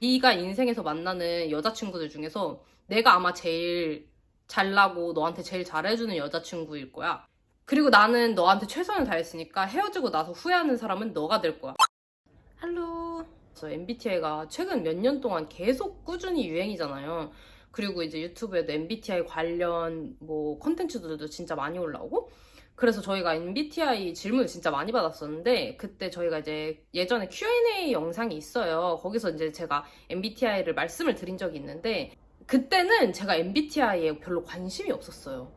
네가 인생에서 만나는 여자친구들 중에서 내가 아마 제일 잘나고 너한테 제일 잘해주는 여자친구일 거야. 그리고 나는 너한테 최선을 다했으니까 헤어지고 나서 후회하는 사람은 너가 될 거야. 할로. 그래서 MBTI가 최근 몇 년 동안 계속 꾸준히 유행이잖아요. 그리고 이제 유튜브에도 MBTI 관련 뭐 컨텐츠들도 진짜 많이 올라오고 그래서 저희가 MBTI 질문을 진짜 많이 받았었는데 그때 저희가 이제 예전에 Q&A 영상이 있어요. 거기서 이제 제가 MBTI를 말씀을 드린 적이 있는데 그때는 제가 MBTI에 별로 관심이 없었어요.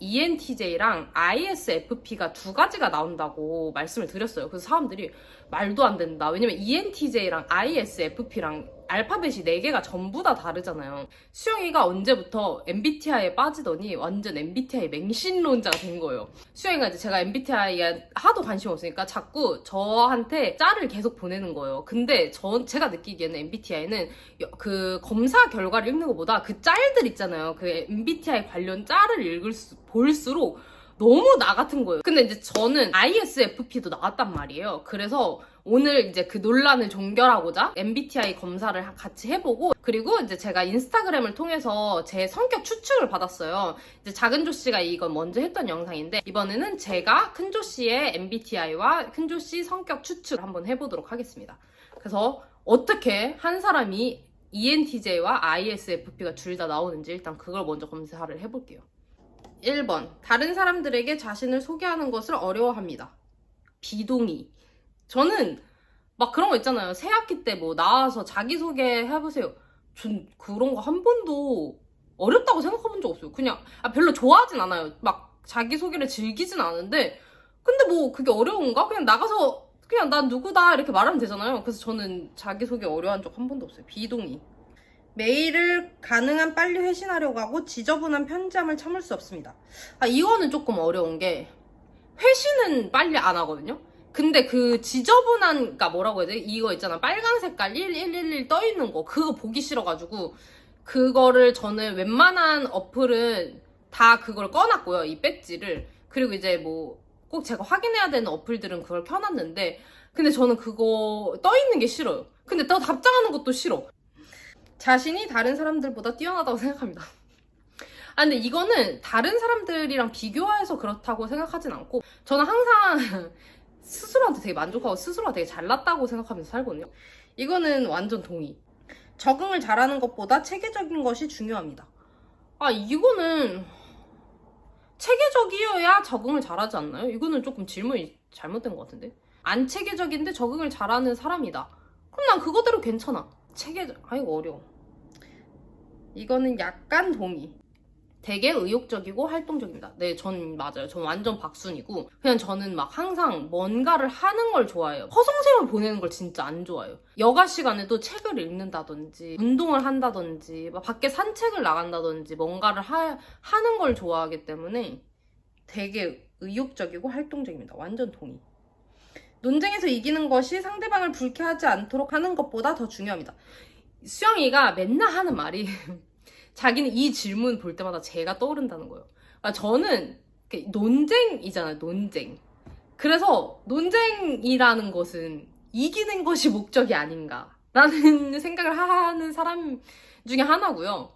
ENTJ랑 ISFP가 두 가지가 나온다고 말씀을 드렸어요. 그래서 사람들이 말도 안 된다. 왜냐면 ENTJ랑 ISFP랑 알파벳이 4개가 전부 다 다르잖아요. 수영이가 언제부터 MBTI에 빠지더니 완전 MBTI 맹신론자가 된 거예요. 수영이가 이제 제가 MBTI에 하도 관심 없으니까 자꾸 저한테 짤을 계속 보내는 거예요. 근데 저, 제가 느끼기에는 MBTI는 그 검사 결과를 읽는 것보다 그 짤들 있잖아요. 그 MBTI 관련 짤을 읽을 수, 볼수록 너무 나 같은 거예요. 근데 이제 저는 ISFP도 나왔단 말이에요. 그래서 오늘 이제 그 논란을 종결하고자 MBTI 검사를 하- 같이 해보고 그리고 이제 제가 인스타그램을 통해서 제 성격 추측을 받았어요. 이제 작은 조 씨가 이건 먼저 했던 영상인데 이번에는 제가 큰 조 씨의 MBTI와 큰 조 씨 성격 추측을 한번 해보도록 하겠습니다. 그래서 어떻게 한 사람이 ENTJ와 ISFP가 둘 다 나오는지 일단 그걸 먼저 검사를 해볼게요. 1번. 다른 사람들에게 자신을 소개하는 것을 어려워합니다. 비동의. 저는 막 그런 거 있잖아요. 새 학기 때 뭐 나와서 자기소개 해보세요. 전 그런 거 한 번도 어렵다고 생각해본 적 없어요. 그냥 아, 별로 좋아하진 않아요. 막 자기소개를 즐기진 않은데 근데 뭐 그게 어려운가? 그냥 나가서 그냥 난 누구다 이렇게 말하면 되잖아요. 그래서 저는 자기소개 어려워한 적한 번도 없어요. 비동의. 메일을 가능한 빨리 회신하려고 하고 지저분한 편지함을 참을 수 없습니다. 아, 이거는 조금 어려운 게 회신은 빨리 안 하거든요. 근데 그 지저분한, 그니까 뭐라고 해야 돼? 이거 있잖아. 빨간 색깔 1111 떠 있는 거. 그거 보기 싫어가지고, 그거를 저는 웬만한 어플은 다 그걸 꺼놨고요. 이 배지를. 그리고 이제 뭐, 꼭 제가 확인해야 되는 어플들은 그걸 켜놨는데, 근데 저는 그거 떠 있는 게 싫어요. 근데 또 답장하는 것도 싫어. 자신이 다른 사람들보다 뛰어나다고 생각합니다. 아, 근데 이거는 다른 사람들이랑 비교해서 그렇다고 생각하진 않고, 저는 항상 스스로한테 되게 만족하고 스스로가 되게 잘났다고 생각하면서 살거든요. 이거는 완전 동의. 적응을 잘하는 것보다 체계적인 것이 중요합니다. 아, 이거는 체계적이어야 적응을 잘하지 않나요? 이거는 조금 질문이 잘못된 것 같은데? 안 체계적인데 적응을 잘하는 사람이다. 그럼 난 그거대로 괜찮아. 체계적, 아이고, 어려워. 이거는 약간 동의. 되게 의욕적이고 활동적입니다. 네, 전 맞아요. 전 완전 박순이고 그냥 저는 막 항상 뭔가를 하는 걸 좋아해요. 허송세월 보내는 걸 진짜 안 좋아해요. 여가 시간에도 책을 읽는다든지 운동을 한다든지 막 밖에 산책을 나간다든지 뭔가를 하, 하는 걸 좋아하기 때문에 되게 의욕적이고 활동적입니다. 완전 동의. 논쟁에서 이기는 것이 상대방을 불쾌하지 않도록 하는 것보다 더 중요합니다. 수영이가 맨날 하는 말이 자기는 이 질문 볼 때마다 제가 떠오른다는 거예요. 아, 저는 논쟁이잖아요, 논쟁. 그래서 논쟁이라는 것은 이기는 것이 목적이 아닌가라는 생각을 하는 사람 중에 하나고요.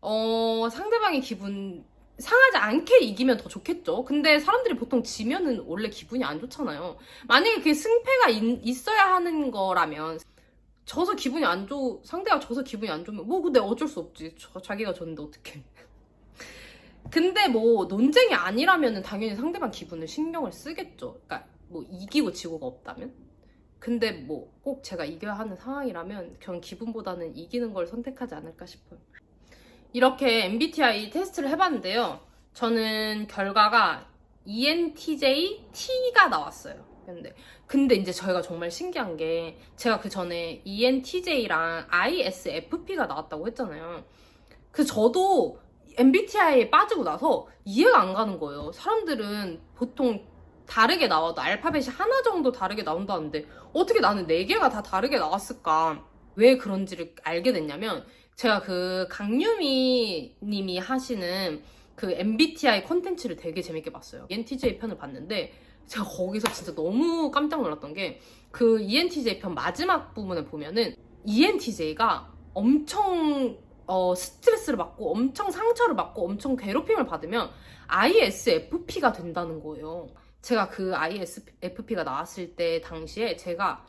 어, 상대방의 기분 상하지 않게 이기면 더 좋겠죠. 근데 사람들이 보통 지면은 원래 기분이 안 좋잖아요. 만약에 그게 승패가 있, 어야 하는 거라면 져서 기분이 안 좋, 상대가 져서 기분이 안 좋으면, 뭐, 근데 어쩔 수 없지. 저, 자기가 졌는데 어떡해. 근데 뭐, 논쟁이 아니라면은 당연히 상대방 기분을 신경을 쓰겠죠. 그러니까, 뭐, 이기고 지고가 없다면? 근데 뭐, 꼭 제가 이겨야 하는 상황이라면, 전 기분보다는 이기는 걸 선택하지 않을까 싶어요. 이렇게 MBTI 테스트를 해봤는데요. 저는 결과가 ENTJ T가 나왔어요. 근데 근데 이제 저희가 정말 신기한 게 제가 그 전에 ENTJ랑 ISFP가 나왔다고 했잖아요. 그 저도 MBTI에 빠지고 나서 이해가 안 가는 거예요. 사람들은 보통 다르게 나와도 알파벳이 하나 정도 다르게 나온다는데 어떻게 나는 네 개가 다 다르게 나왔을까? 왜 그런지를 알게 됐냐면 제가 그 강유미 님이 하시는 그 MBTI 콘텐츠를 되게 재밌게 봤어요. ENTJ 편을 봤는데 제가 거기서 진짜 너무 깜짝 놀랐던 게 그 ENTJ 편 마지막 부분을 보면은 ENTJ가 엄청 어, 스트레스를 받고 엄청 상처를 받고 엄청 괴롭힘을 받으면 ISFP가 된다는 거예요. 제가 그 ISFP가 나왔을 때 당시에 제가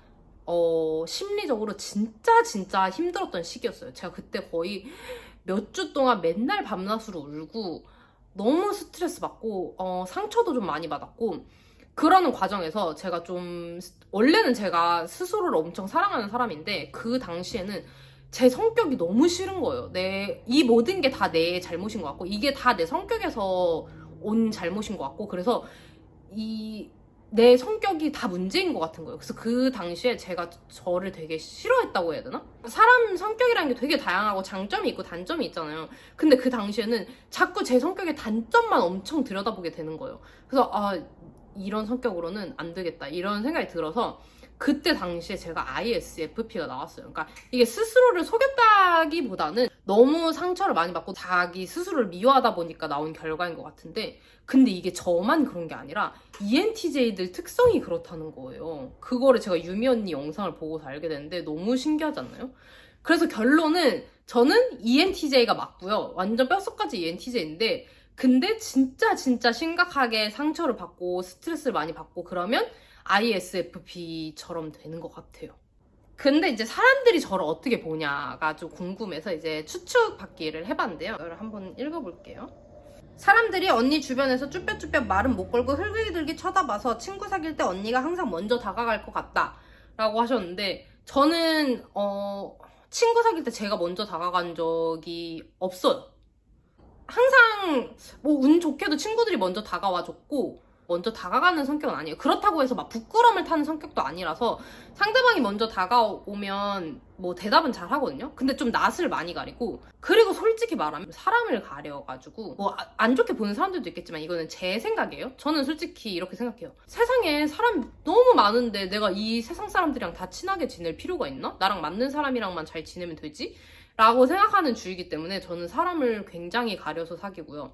어, 심리적으로 진짜 진짜 힘들었던 시기였어요. 제가 그때 거의 몇 주 동안 맨날 밤낮으로 울고 너무 스트레스 받고 어, 상처도 좀 많이 받았고 그러는 과정에서 제가 좀 원래는 제가 스스로를 엄청 사랑하는 사람인데 그 당시에는 제 성격이 너무 싫은 거예요. 내 이 모든 게 다 내 잘못인 것 같고 이게 다 내 성격에서 온 잘못인 것 같고 그래서 이 내 성격이 다 문제인 것 같은 거예요. 그래서 그 당시에 제가 저를 되게 싫어했다고 해야 되나? 사람 성격이라는 게 되게 다양하고 장점이 있고 단점이 있잖아요. 근데 그 당시에는 자꾸 제 성격의 단점만 엄청 들여다보게 되는 거예요. 그래서 아 이런 성격으로는 안 되겠다 이런 생각이 들어서 그때 당시에 제가 ISFP가 나왔어요. 그러니까 이게 스스로를 속였다기보다는 너무 상처를 많이 받고 자기 스스로를 미워하다 보니까 나온 결과인 것 같은데 근데 이게 저만 그런 게 아니라 ENTJ들 특성이 그렇다는 거예요. 그거를 제가 유미 언니 영상을 보고서 알게 됐는데 너무 신기하지 않나요? 그래서 결론은 저는 ENTJ가 맞고요. 완전 뼛속까지 ENTJ인데 근데 진짜 진짜 심각하게 상처를 받고 스트레스를 많이 받고 그러면 ISFP처럼 되는 것 같아요. 근데 이제 사람들이 저를 어떻게 보냐가 좀 궁금해서 이제 추측 받기를 해봤는데요. 이걸 한번 읽어볼게요. 사람들이 언니 주변에서 쭈뼛쭈뼛 말은 못 걸고 흘기들기 쳐다봐서 친구 사귈 때 언니가 항상 먼저 다가갈 것 같다. 라고 하셨는데, 저는, 어, 친구 사귈 때 제가 먼저 다가간 적이 없어요. 항상, 뭐, 운 좋게도 친구들이 먼저 다가와줬고, 먼저 다가가는 성격은 아니에요. 그렇다고 해서 막 부끄럼을 타는 성격도 아니라서 상대방이 먼저 다가오면 뭐 대답은 잘 하거든요. 근데 좀 낯을 많이 가리고 그리고 솔직히 말하면 사람을 가려가지고 뭐 안 좋게 보는 사람들도 있겠지만 이거는 제 생각이에요. 저는 솔직히 이렇게 생각해요. 세상에 사람 너무 많은데 내가 이 세상 사람들이랑 다 친하게 지낼 필요가 있나? 나랑 맞는 사람이랑만 잘 지내면 되지? 라고 생각하는 주의이기 때문에 저는 사람을 굉장히 가려서 사귀고요.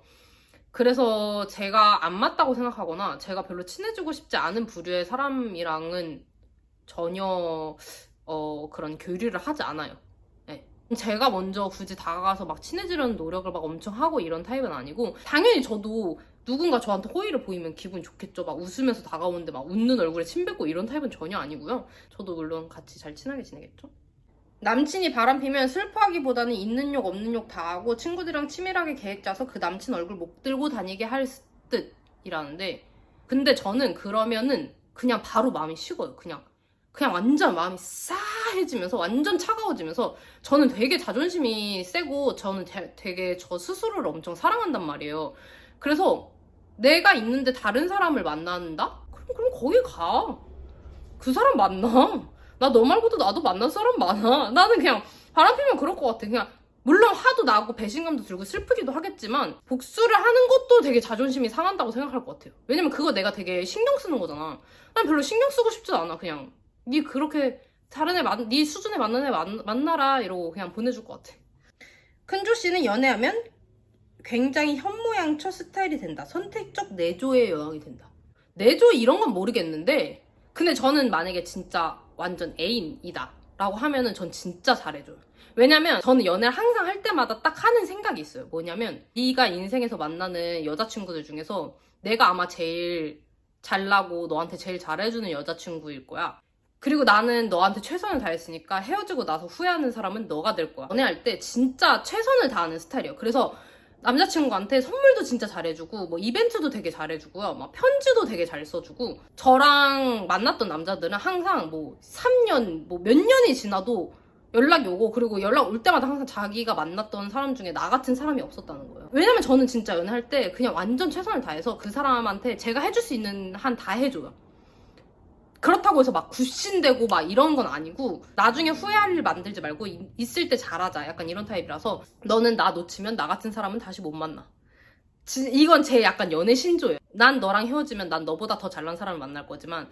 그래서 제가 안 맞다고 생각하거나 제가 별로 친해지고 싶지 않은 부류의 사람이랑은 전혀 어, 그런 교류를 하지 않아요. 네. 제가 먼저 굳이 다가가서 막 친해지려는 노력을 막 엄청 하고 이런 타입은 아니고 당연히 저도 누군가 저한테 호의를 보이면 기분이 좋겠죠. 막 웃으면서 다가오는데 막 웃는 얼굴에 침 뱉고 이런 타입은 전혀 아니고요. 저도 물론 같이 잘 친하게 지내겠죠. 남친이 바람 피면 슬퍼하기보다는 있는 욕 없는 욕 다 하고 친구들이랑 치밀하게 계획 짜서 그 남친 얼굴 목 들고 다니게 할 듯이라는데 근데 저는 그러면은 그냥 바로 마음이 식어요 그냥 그냥 완전 마음이 싸해지면서 완전 차가워지면서 저는 되게 자존심이 세고 저는 되- 되게 저 스스로를 엄청 사랑한단 말이에요 그래서 내가 있는데 다른 사람을 만난다? 그럼 그럼 거기 가. 그 사람 만나. 나 너 말고도 나도 만난 사람 많아. 나는 그냥 바람 피면 그럴 것 같아. 그냥 물론 화도 나고 배신감도 들고 슬프기도 하겠지만 복수를 하는 것도 되게 자존심이 상한다고 생각할 것 같아요. 왜냐면 그거 내가 되게 신경 쓰는 거잖아. 난 별로 신경 쓰고 싶지도 않아. 그냥 네 그렇게 다른 애 만, 네 수준에 맞는 애 만, 만나라 이러고 그냥 보내줄 것 같아. 큰조 씨는 연애하면 굉장히 현모양처 스타일이 된다. 선택적 내조의 여왕이 된다. 내조 이런 건 모르겠는데 근데 저는 만약에 진짜 완전 애인이다 라고 하면은 전 진짜 잘해줘요. 왜냐면 저는 연애를 항상 할 때마다 딱 하는 생각이 있어요. 뭐냐면 네가 인생에서 만나는 여자친구들 중에서 내가 아마 제일 잘나고 너한테 제일 잘해주는 여자친구일 거야. 그리고 나는 너한테 최선을 다했으니까 헤어지고 나서 후회하는 사람은 너가 될 거야. 연애할 때 진짜 최선을 다하는 스타일이에요. 그래서 남자친구한테 선물도 진짜 잘해주고 뭐 이벤트도 되게 잘해주고요. 막 편지도 되게 잘 써주고 저랑 만났던 남자들은 항상 뭐 3년 뭐 몇 년이 지나도 연락이 오고 그리고 연락 올 때마다 항상 자기가 만났던 사람 중에 나 같은 사람이 없었다는 거예요. 왜냐면 저는 진짜 연애할 때 그냥 완전 최선을 다해서 그 사람한테 제가 해줄 수 있는 한 다 해줘요. 그렇다고 해서 막 굿신되고 막 이런 건 아니고 나중에 후회할 일 만들지 말고 이- 있을 때 잘하자. 약간 이런 타입이라서 너는 나 놓치면 나 같은 사람은 다시 못 만나. 지- 이건 제 약간 연애 신조예요. 난 너랑 헤어지면 난 너보다 더 잘난 사람을 만날 거지만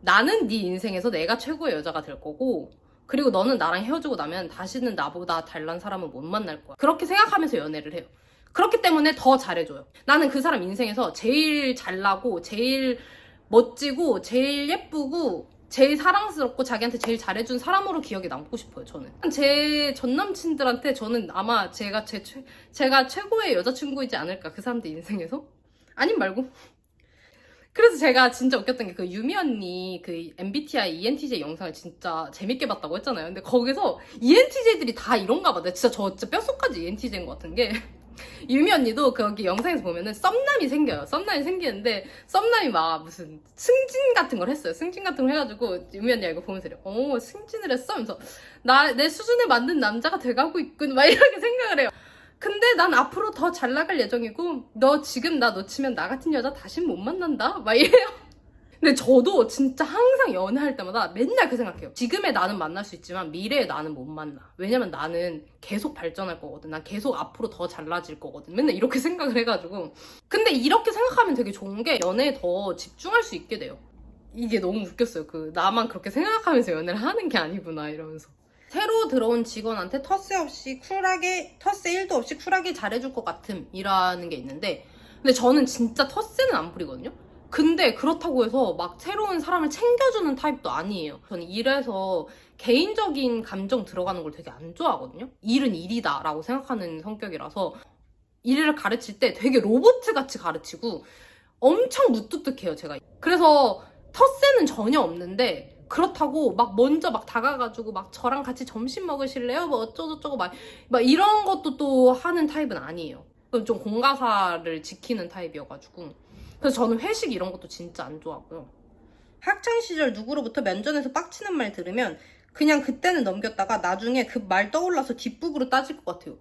나는 네 인생에서 내가 최고의 여자가 될 거고 그리고 너는 나랑 헤어지고 나면 다시는 나보다 잘난 사람은 못 만날 거야. 그렇게 생각하면서 연애를 해요. 그렇기 때문에 더 잘해줘요. 나는 그 사람 인생에서 제일 잘나고 제일 멋지고 제일 예쁘고 제일 사랑스럽고 자기한테 제일 잘해준 사람으로 기억에 남고 싶어요, 저는. 제 전 남친들한테 저는 아마 제가 제 최, 제가 최고의 여자친구이지 않을까, 그 사람들 인생에서? 아님 말고. 그래서 제가 진짜 웃겼던 게 그 유미 언니 그 MBTI ENTJ 영상을 진짜 재밌게 봤다고 했잖아요. 근데 거기서 ENTJ들이 다 이런가 봐. 나 진짜 저 진짜 뼛속까지 ENTJ인 것 같은 게 유미 언니도 거기 영상에서 보면은 썸남이 생겨요. 썸남이 생기는데 썸남이 막 무슨 승진 같은 걸 했어요. 승진 같은 걸 해가지고 유미 언니가 이거 보면서 이래. 어 승진을 했어? 하면서 나 내 수준에 맞는 남자가 돼가고 있군. 막 이렇게 생각을 해요. 근데 난 앞으로 더 잘 나갈 예정이고 너 지금 나 놓치면 나 같은 여자 다신 못 만난다 막 이래요 근데 저도 진짜 항상 연애할 때마다 맨날 그 생각해요. 지금의 나는 만날 수 있지만 미래의 나는 못 만나. 왜냐면 나는 계속 발전할 거거든. 난 계속 앞으로 더 잘나질 거거든. 맨날 이렇게 생각을 해가지고. 근데 이렇게 생각하면 되게 좋은 게 연애에 더 집중할 수 있게 돼요. 이게 너무 웃겼어요. 그 나만 그렇게 생각하면서 연애를 하는 게 아니구나 이러면서. 새로 들어온 직원한테 텃세 없이 쿨하게 텃세 1도 없이 쿨하게 잘해줄 것 같음이라는 게 있는데. 근데 저는 진짜 텃세는 안 부리거든요 근데 그렇다고 해서 막 새로운 사람을 챙겨주는 타입도 아니에요 저는 일에서 개인적인 감정 들어가는 걸 되게 안 좋아하거든요 일은 일이다 라고 생각하는 성격이라서 일을 가르칠 때 되게 로봇 같이 가르치고 엄청 무뚝뚝해요 제가 그래서 텃세는 전혀 없는데 그렇다고 막 먼저 막 다가가지고 막 저랑 같이 점심 먹으실래요? 뭐 어쩌고저쩌고 막, 막 이런 것도 또 하는 타입은 아니에요. 좀 공가사를 지키는 타입이어가지고. 그래서 저는 회식 이런 것도 진짜 안 좋아하고요. 학창 시절 누구로부터 면전에서 빡치는 말 들으면 그냥 그때는 넘겼다가 나중에 그 말 떠올라서 뒷북으로 따질 것 같아요.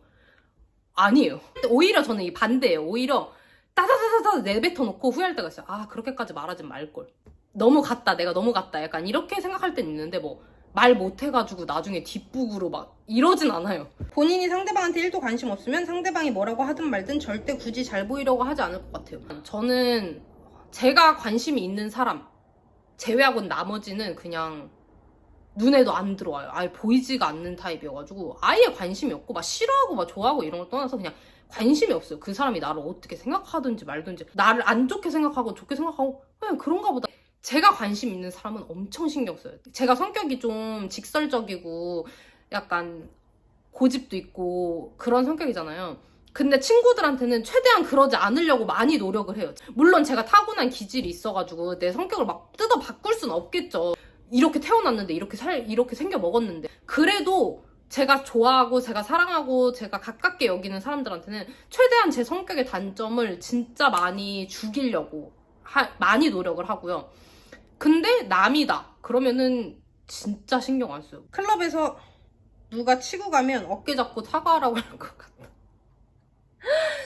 아니에요. 오히려 저는 이 반대예요. 오히려 따다다다다 내뱉어 놓고 후회할 때가 있어요. 아 그렇게까지 말하지 말걸. 너무 갔다 내가 너무 갔다 약간 이렇게 생각할 땐 있는데 뭐 말 못해가지고 나중에 뒷북으로 막 이러진 않아요. 본인이 상대방한테 1도 관심 없으면 상대방이 뭐라고 하든 말든 절대 굳이 잘 보이려고 하지 않을 것 같아요. 저는 제가 관심이 있는 사람 제외하고는 나머지는 그냥 눈에도 안 들어와요. 아예 보이지가 않는 타입이어가지고 아예 관심이 없고 막 싫어하고 막 좋아하고 이런 걸 떠나서 그냥 관심이 없어요. 그 사람이 나를 어떻게 생각하든지 말든지 나를 안 좋게 생각하고 좋게 생각하고 그냥 그런가 보다 제가 관심 있는 사람은 엄청 신경 써요. 제가 성격이 좀 직설적이고 약간 고집도 있고 그런 성격이잖아요. 근데 친구들한테는 최대한 그러지 않으려고 많이 노력을 해요. 물론 제가 타고난 기질이 있어가지고 내 성격을 막 뜯어 바꿀 수는 없겠죠. 이렇게 태어났는데 이렇게 살 이렇게 생겨 먹었는데 그래도 제가 좋아하고 제가 사랑하고 제가 가깝게 여기는 사람들한테는 최대한 제 성격의 단점을 진짜 많이 죽이려고 하- 많이 노력을 하고요. 근데 남이다. 그러면은 진짜 신경 안 써요. 클럽에서 누가 치고 가면 어깨 잡고 사과하라고 할 것 같다.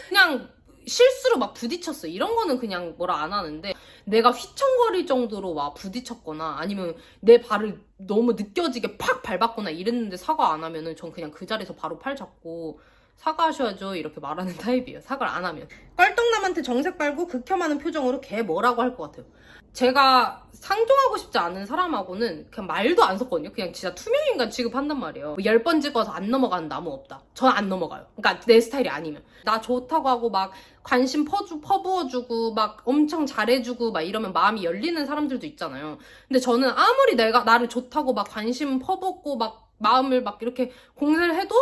그냥 실수로 막 부딪혔어. 이런 거는 그냥 뭐라 안 하는데 내가 휘청거릴 정도로 막 부딪혔거나 아니면 내 발을 너무 느껴지게 팍 밟았거나 이랬는데 사과 안 하면은 전 그냥 그 자리에서 바로 팔 잡고 사과하셔야죠 이렇게 말하는 타입이에요. 사과를 안 하면. 껄떡남한테 정색 빨고 극혐하는 표정으로 걔 뭐라고 할 것 같아요. 제가 상종하고 싶지 않은 사람하고는 그냥 말도 안 섞거든요. 그냥 진짜 투명인간 취급한단 말이에요. 뭐열번 찍어서 안 넘어가는 나무 없다. 전 안 넘어가요. 그러니까 내 스타일이 아니면. 나 좋다고 하고 막 관심 퍼주, 퍼부어주고 막 엄청 잘해주고 막 이러면 마음이 열리는 사람들도 있잖아요. 근데 저는 아무리 내가 나를 좋다고 막 관심 퍼붓고 막 마음을 막 이렇게 공세를 해도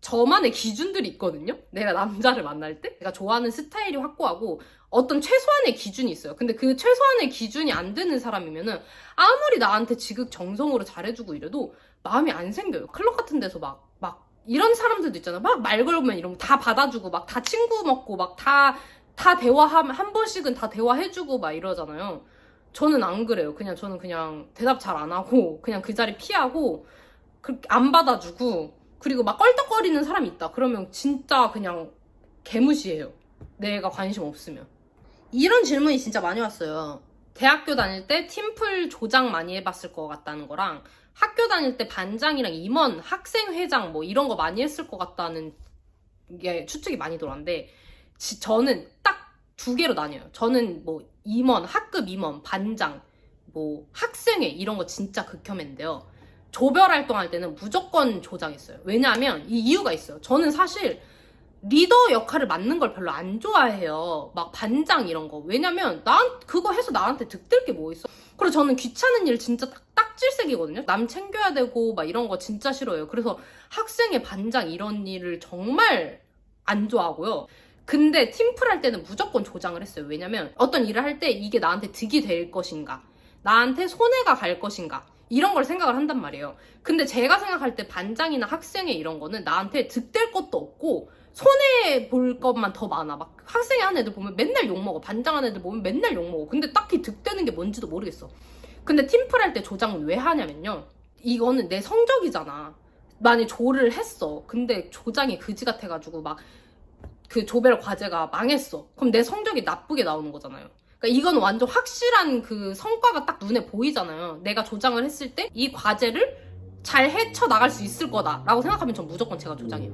저만의 기준들이 있거든요. 내가 남자를 만날 때 내가 좋아하는 스타일이 확고하고 어떤 최소한의 기준이 있어요. 근데 그 최소한의 기준이 안 되는 사람이면은 아무리 나한테 지극 정성으로 잘해주고 이래도 마음이 안 생겨요. 클럽 같은 데서 막, 막 이런 사람들도 있잖아. 막 말 걸면 이런 거다 받아주고 막 다 친구 먹고 막 다, 다 대화하면 한 번씩은 다 대화해주고 막 이러잖아요. 저는 안 그래요. 그냥 저는 그냥 대답 잘 안 하고 그냥 그 자리 피하고 그렇게 안 받아주고 그리고 막 껄떡거리는 사람이 있다. 그러면 진짜 그냥 개무시해요. 내가 관심 없으면. 이런 질문이 진짜 많이 왔어요. 대학교 다닐 때 팀플 조장 많이 해봤을 것 같다는 거랑 학교 다닐 때 반장이랑 임원, 학생회장 뭐 이런 거 많이 했을 것 같다는 게 추측이 많이 들어왔는데 지- 저는 딱 두 개로 나뉘어요. 저는 뭐 임원, 학급 임원, 반장, 뭐 학생회 이런 거 진짜 극혐했는데요. 조별 활동할 때는 무조건 조장했어요. 왜냐하면 이 이유가 있어요. 저는 사실 리더 역할을 맡는 걸 별로 안 좋아해요. 막 반장 이런 거. 왜냐면 난 그거 해서 나한테 득될 게 뭐 있어. 그리고 저는 귀찮은 일 진짜 딱, 딱 짝질색이거든요. 남 챙겨야 되고 막 이런 거 진짜 싫어요. 그래서 학생의 반장 이런 일을 정말 안 좋아하고요. 근데 팀플 할 때는 무조건 조장을 했어요. 왜냐면 어떤 일을 할 때 이게 나한테 득이 될 것인가, 나한테 손해가 갈 것인가, 이런 걸 생각을 한단 말이에요. 근데 제가 생각할 때 반장이나 학생의 이런 거는 나한테 득될 것도 없고, 손해 볼 것만 더 많아. 막 학생회 하는 애들 보면 맨날 욕먹어. 반장 하는 애들 보면 맨날 욕먹어. 근데 딱히 득되는 게 뭔지도 모르겠어. 근데 팀플 할 때 조장을 왜 하냐면요. 이거는 내 성적이잖아. 만약 조를 했어. 근데 조장이 그지 같아가지고 막 그 조별 과제가 망했어. 그럼 내 성적이 나쁘게 나오는 거잖아요. 그러니까 이건 완전 확실한 그 성과가 딱 눈에 보이잖아요. 내가 조장을 했을 때 이 과제를 잘 헤쳐 나갈 수 있을 거다라고 생각하면 전 무조건 제가 조장해요.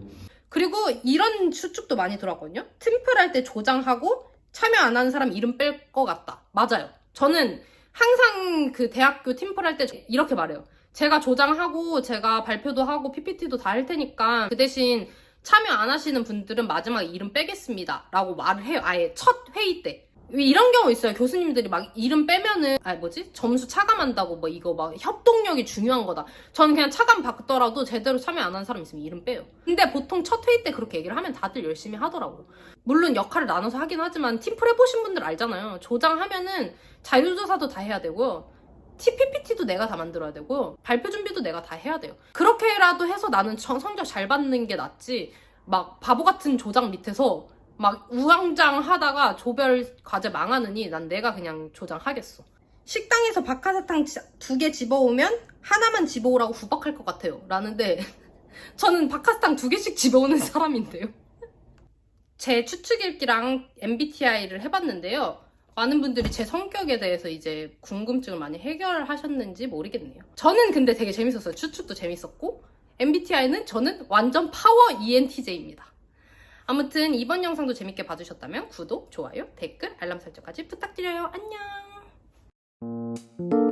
그리고 이런 추측도 많이 들어왔거든요. 팀플 할 때 조장하고 참여 안 하는 사람 이름 뺄 것 같다. 맞아요. 저는 항상 그 대학교 팀플 할 때 이렇게 말해요. 제가 조장하고 제가 발표도 하고 PPT도 다 할 테니까 그 대신 참여 안 하시는 분들은 마지막에 이름 빼겠습니다. 라고 말을 해요. 아예 첫 회의 때. 이런 경우 있어요. 교수님들이 막 이름 빼면은, 아, 뭐지? 점수 차감한다고 뭐 이거 막 협동력이 중요한 거다. 저는 그냥 차감 받더라도 제대로 참여 안 하는 사람 있으면 이름 빼요. 근데 보통 첫 회의 때 그렇게 얘기를 하면 다들 열심히 하더라고요. 물론 역할을 나눠서 하긴 하지만 팀플 해보신 분들 알잖아요. 조장하면은 자율조사도 다 해야 되고요. TPPT도 내가 다 만들어야 되고요. 발표 준비도 내가 다 해야 돼요. 그렇게라도 해서 나는 저- 성적 잘 받는 게 낫지. 막 바보 같은 조장 밑에서 막 우왕좌왕 하다가 조별 과제 망하느니 난 내가 그냥 조장하겠어. 식당에서 박하사탕 두 개 집어오면 하나만 집어오라고 구박할 것 같아요. 라는데 저는 박하사탕 두 개씩 집어오는 사람인데요. 제 추측 읽기랑 MBTI를 해봤는데요. 많은 분들이 제 성격에 대해서 이제 궁금증을 많이 해결하셨는지 모르겠네요. 저는 근데 되게 재밌었어요. 추측도 재밌었고 MBTI는 저는 완전 파워 ENTJ입니다. 아무튼 이번 영상도 재밌게 봐주셨다면 구독, 좋아요, 댓글, 알람 설정까지 부탁드려요. 안녕!